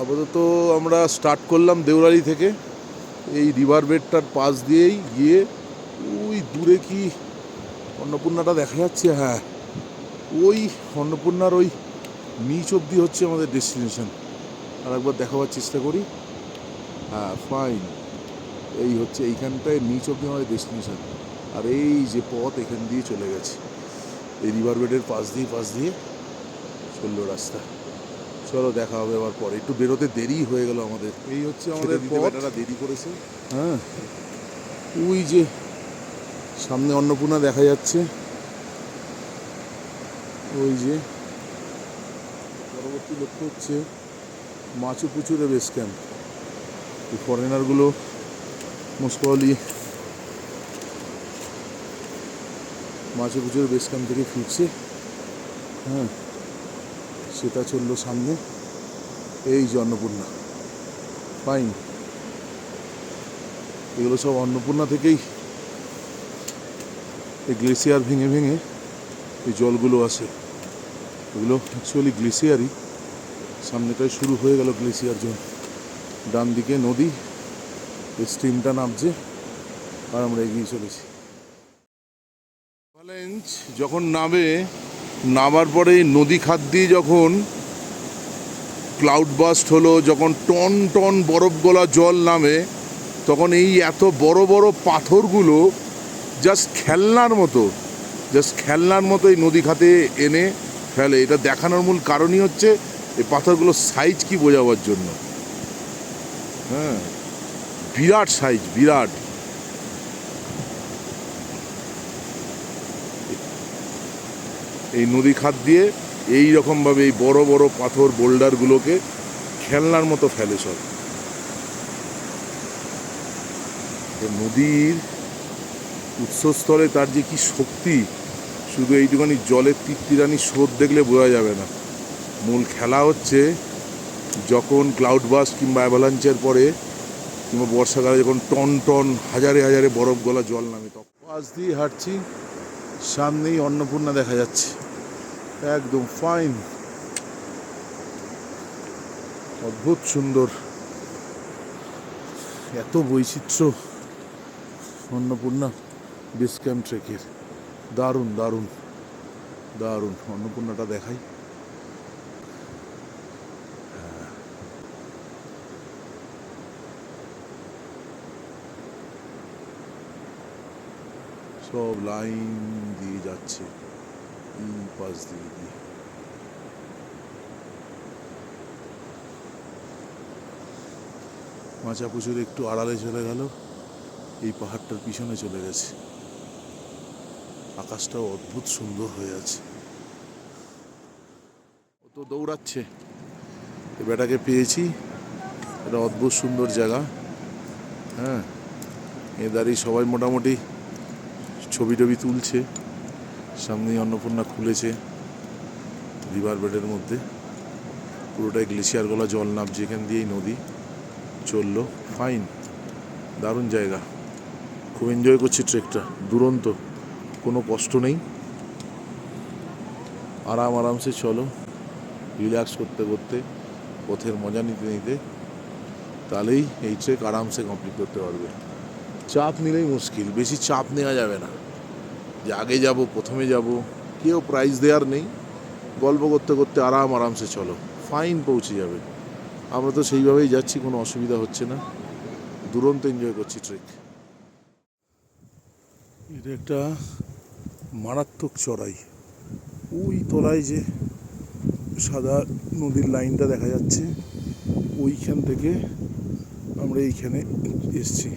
আপাতত আমরা স্টার্ট করলাম দেউরালি থেকে। এই রিভার বেডটার পাশ দিয়েই গিয়ে, ওই দূরে কি অন্নপূর্ণাটা দেখা যাচ্ছে? হ্যাঁ ওই অন্নপূর্ণার ওই নিচ অবধি হচ্ছে আমাদের ডেস্টিনেশন আর একবার দেখাবার চেষ্টা করি। হ্যাঁ ফাইন এই হচ্ছে এইখানটায় নিচ অবধি আমাদের ডেস্টিনেশন আর এই যে পথ এখান দিয়ে চলে গেছে। এই রিভার বেডের পাশ দিয়ে পাশ দিয়ে চলল রাস্তা। চলো দেখা হবে আবার পরে। একটু বেরোতে দেরি হয়ে গেল আমাদের। এই হচ্ছে আমাদের পথ। দেরি করেছে। হ্যাঁ। ওই যে সামনে অন্নপূর্ণা দেখা যাচ্ছে। ওই যে পরবর্তী লক্ষ্য হচ্ছে মাচু পুচুরে বেস ক্যাম্প। এই ফরেনারগুলো probably Machapuchare base camp থেকে ফিরছে। হ্যাঁ। সেটা চলল সামনে। এই যে অন্নপূর্ণা। ফাইন এগুলো সব অন্নপূর্ণা থেকেই এই গ্লেসিয়ার ভেঙে ভেঙে এই জলগুলো আসে। এগুলো অ্যাকচুয়ালি গ্লেসিয়ারই সামনেটায় শুরু হয়ে গেল গ্লেসিয়ার জোন ডান দিকে নদী, এই স্ট্রিমটা নামছে, আর আমরা এগিয়ে চলেছি। যখন নামে নামার পরে নদী খাত দিয়ে যখন ক্লাউড বাস্ট হলো, যখন টন টন বরফ গলা জল নামে, তখন এই এত বড় বড় পাথরগুলো জাস্ট খেলনার মতো জাস্ট খেলনার মতো এই নদী খাতে এনে ফেলে। এটা দেখানোর মূল কারণই হচ্ছে এই পাথরগুলোর সাইজ কি বোঝাবার জন্য। হ্যাঁ বিরাট সাইজ বিরাট। এই নদী খাত দিয়ে এই রকমভাবে এই বড় বড় পাথর বোল্ডারগুলোকে খেলনার মতো ফেলে সব। নদীর উৎসস্থলে তার যে কি শক্তি, শুধু এইটুখানি জলের তীরতিরানি স্রোত দেখলে বোঝা যাবে না। মূল খেলা হচ্ছে যখন ক্লাউড বাস্ট কিংবা অ্যাভালাঞ্চের পরে কিংবা বর্ষাকালে যখন টন টন হাজারে হাজারে বরফ গলা জল নামে, তখন পাশ দিয়ে হাঁটছি। সামনেই অন্নপূর্ণা দেখা যাচ্ছে। একদম ফাইন অদ্ভুত সুন্দর। এত বৈচিত্র্য অন্নপূর্ণা বেস ক্যাম্প ট্রেকের দারুণ দারুণ দারুণ অন্নপূর্ণাটা দেখাই। সব লাইন দিয়ে যাচ্ছে। এই পাশ দিয়ে দিয়ে মাচা পুজোর একটু আড়ালে চলে গেল। এই পাহাড়টার পিছনে চলে গেছে। আকাশটাও অদ্ভুত সুন্দর হয়ে আছে। তো দৌড়াচ্ছে। বেটাকে পেয়েছি। এটা অদ্ভুত সুন্দর জায়গা। হ্যাঁ এ দাঁড়িয়ে সবাই মোটামুটি ছবি টবি তুলছে, সামনেই অন্নপূর্ণা খুলেছে রিভার বেডের মধ্যে। পুরোটাই গ্লেশিয়ার গলা জল নামছে এখান দিয়েই নদী চলল। ফাইন দারুণ জায়গা। খুব এনজয় করছি ট্রেকটা দুরন্ত, কোনো কষ্ট নেই। আরাম আরামসে চলো রিল্যাক্স করতে করতে, পথের মজা নিতে নিতে, তাহলেই এই ট্রেক আরামসে কমপ্লিট করতে পারবে। চাপ নিলেই মুশকিল, বেশি চাপ নেওয়া যাবে না। যে আগে যাব, প্রথমে যাব, কেউ প্রাইজ দেওয়ার নেই। গল্প করতে করতে আরাম, আরামসে চলো। ফাইন পৌঁছে যাবে। আমরা তো সেইভাবেই যাচ্ছি, কোনো অসুবিধা হচ্ছে না। দুরন্ত এনজয় করছি ট্রেক এটা একটা মারাত্মক চড়াই। ওই তলায় যে সাদা নদীর লাইনটা দেখা যাচ্ছে, ওইখান থেকে আমরা এইখানে এসছি।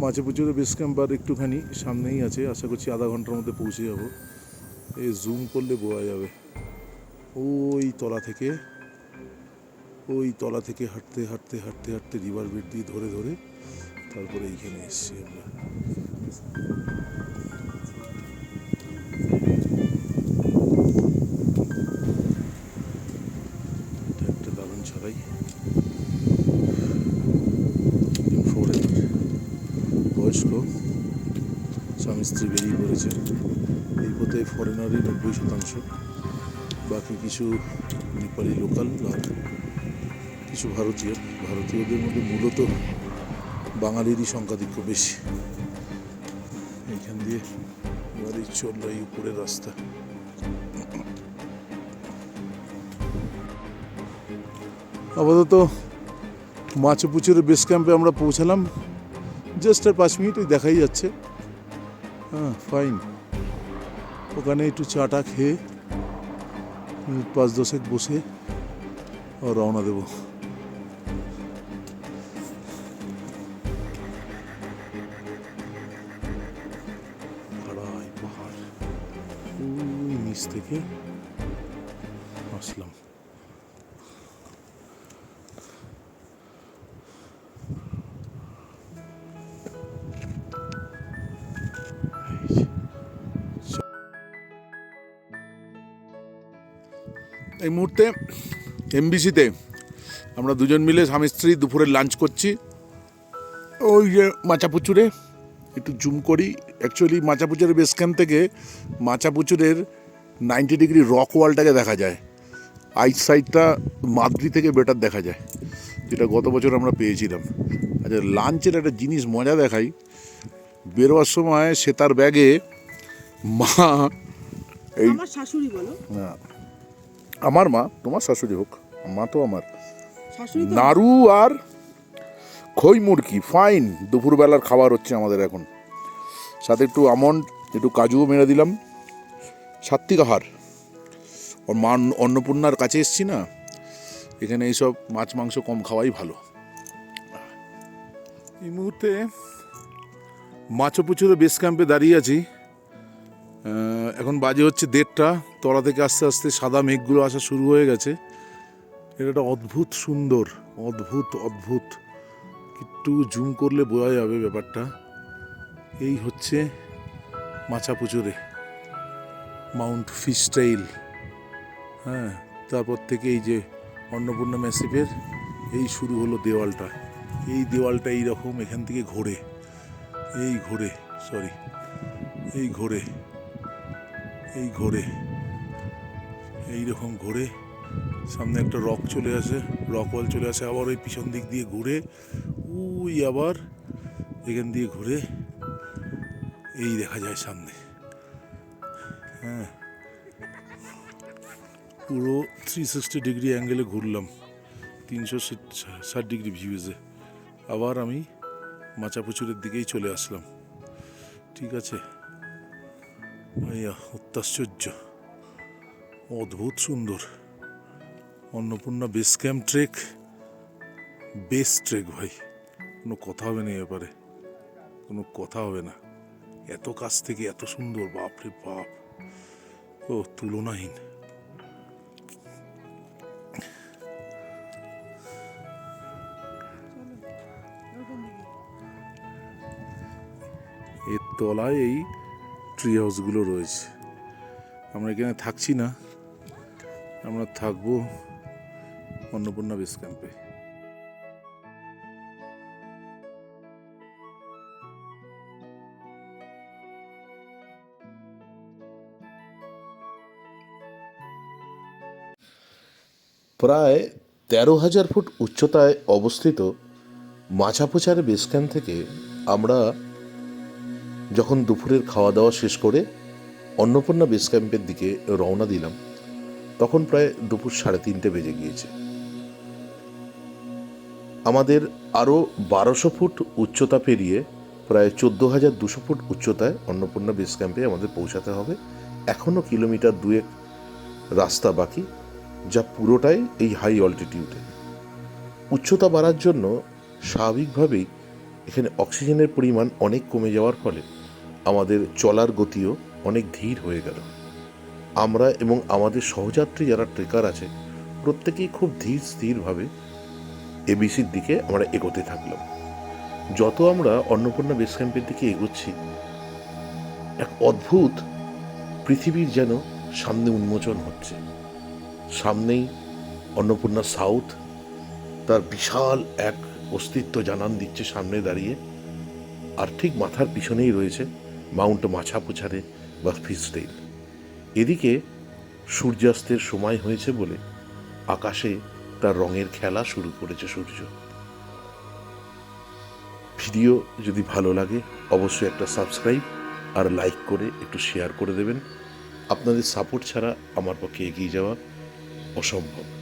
মাঝে পুজোর বেস ক্যাম্প একটুখানি সামনেই আছে। আশা করছি আধা ঘণ্টার মধ্যে পৌঁছে যাব। এ জুম করলে বোঝা যাবে। ওই তলা থেকে, ওই তলা থেকে হাঁটতে হাঁটতে হাঁটতে হাঁটতে রিভার বেড দিয়ে ধরে ধরে তারপরে এইখানে এসছি আমরা। বয়স্ক স্বামী স্ত্রী বেরিয়ে পড়েছে। এই পথে ফরেনারই নব্বই শতাংশ, বাকি কিছু নেপালি লোকাল আর কিছু ভারতীয়। ভারতীয়দের মধ্যে মূলত বাঙালিরই সংখ্যাধিক্য বেশি। এইখান দিয়ে গাড়ি চলল এই উপরের রাস্তা। আপাতত মাছ মাছপুচুরের বেস ক্যাম্পে আমরা পৌঁছালাম। জাস্ট আর পাঁচ মিনিট ওই দেখাই যাচ্ছে। হ্যাঁ ফাইন ওখানে একটু চাটা খেয়ে মিনিট পাঁচ দশেক বসে রওনা দেবো। পাহাড়। নিচ থেকে এই মুহূর্তে এমবিসিতে আমরা দুজন মিলে স্বামী স্ত্রী দুপুরে লাঞ্চ করছি। ওই যে মাচাপুচুরে একটু জুম করি। অ্যাকচুয়ালি মাচাপুচুরের বেস ক্যাম্প থেকে মাচাপুচুরের নাইনটি ডিগ্রি রক ওয়ালটাকে দেখা যায়। আইট সাইডটা মাদ্রি থেকে বেটার দেখা যায় যেটা গত বছর আমরা পেয়েছিলাম। আচ্ছা লাঞ্চের একটা জিনিস মজা দেখাই। বেরোবার সময় সে তার ব্যাগে মা এই শাশুড়ি বলো। না, আমার মা তোমার শাশুড়ি হোক মা তো আমার। শাশুড়ি নাড়ু আর খই মুরগি ফাইন দুপুরবেলার খাবার হচ্ছে আমাদের এখন। সাথে একটু আমন্ড একটু কাজুও মেরে দিলাম। সাত্বিক আহার। ওর মা অন্নপূর্ণার কাছে এসছি না এখানে এইসব মাছ মাংস কম খাওয়াই ভালো। এই মুহূর্তে মাছপুচুরে বেস ক্যাম্পে দাঁড়িয়ে আছি। এখন বাজে হচ্ছে দেড়টা, তলা থেকে আস্তে আস্তে সাদা মেঘগুলো আসা শুরু হয়ে গেছে। এটা একটা অদ্ভুত সুন্দর, অদ্ভুত অদ্ভুত। একটু জুম করলে বোঝা যাবে ব্যাপারটা। এই হচ্ছে মাচাপুচুরে মাউন্ট ফিস্টাইল হ্যাঁ তারপর থেকে এই যে অন্নপূর্ণা ম্যাসিফের এই শুরু হলো দেওয়ালটা। এই দেওয়ালটা এইরকম এখান থেকে ঘোরে। এই ঘোরে সরি এই ঘোরে। এই ঘোরে। এইরকম ঘোরে। সামনে একটা রক চলে আসে, রক ওয়াল চলে আসে, আবার ওই পিছন দিক দিয়ে ঘুরে ওই আবার এখান দিয়ে ঘুরে, এই দেখা যায় সামনে। হ্যাঁ। পুরো থ্রি সিক্সটি ডিগ্রি অ্যাঙ্গেলে ঘুরলাম, তিনশো ষাট ডিগ্রি ভিউজে আবার আমি মাচাপুচুরের দিকেই চলে আসলাম। ঠিক আছে? ভাইয়া, অত্যাশ্চর্য। অদ্ভুত সুন্দর। Annapurna base camp trek base trek ভাই। কোনো কথা হবে না এ ব্যাপারে। কোনো কথা হবে না। এত কাছ থেকে এত সুন্দর, বাপ রে বাপ। ও, তুলনাহীন। এর তলায় এই ট্রি হাউসগুলো রয়েছে। আমরা এখানে থাকছি না। আমরা থাকব অন্নপূর্ণা বেস ক্যাম্পে। প্রায় তেরো হাজার ফুট উচ্চতায় অবস্থিত মাছাপোচার বেস ক্যাম্প থেকে আমরা যখন দুপুরের খাওয়া দাওয়া শেষ করে অন্নপূর্ণা বেস ক্যাম্পের দিকে রওনা দিলাম, তখন প্রায় দুপুর সাড়ে তিনটে বেজে গিয়েছে। আমাদের আরও বারোশো ফুট উচ্চতা পেরিয়ে প্রায় চোদ্দ হাজার দুশো ফুট উচ্চতায় অন্নপূর্ণা বেস ক্যাম্পে আমাদের পৌঁছাতে হবে। এখনও কিলোমিটার দুয়েক রাস্তা বাকি, যা পুরোটাই এই হাই অল্টিটিউডে উচ্চতা বাড়ার জন্য স্বাভাবিকভাবেই এখানে অক্সিজেনের পরিমাণ অনেক কমে যাওয়ার ফলে আমাদের চলার গতিও অনেক ধীর হয়ে গেল। আমরা এবং আমাদের সহযাত্রী যারা ট্রেকার আছে, প্রত্যেকেই খুব ধীর স্থিরভাবে এবিসির দিকে আমরা এগোতে থাকলাম। যত আমরা অন্নপূর্ণা বেস ক্যাম্পের দিকে এগোচ্ছি, এক অদ্ভুত পৃথিবীর যেন সামনে উন্মোচন হচ্ছে। সামনেই অন্নপূর্ণা সাউথ, তার বিশাল এক অস্তিত্ব জানান দিচ্ছে সামনে দাঁড়িয়ে, আর ঠিক মাথার পিছনেই রয়েছে মাউন্ট মাছাপুছারে বা ফিস্টেইল এদিকে সূর্যাস্তের সময় হয়েছে বলে আকাশে তার রঙের খেলা শুরু করেছে সূর্য। ভিডিও যদি ভালো লাগে, অবশ্যই একটা সাবস্ক্রাইব আর লাইক করে একটু শেয়ার করে দেবেন। আপনাদের সাপোর্ট ছাড়া আমার পক্ষে এগিয়ে যাওয়া অসম্ভব।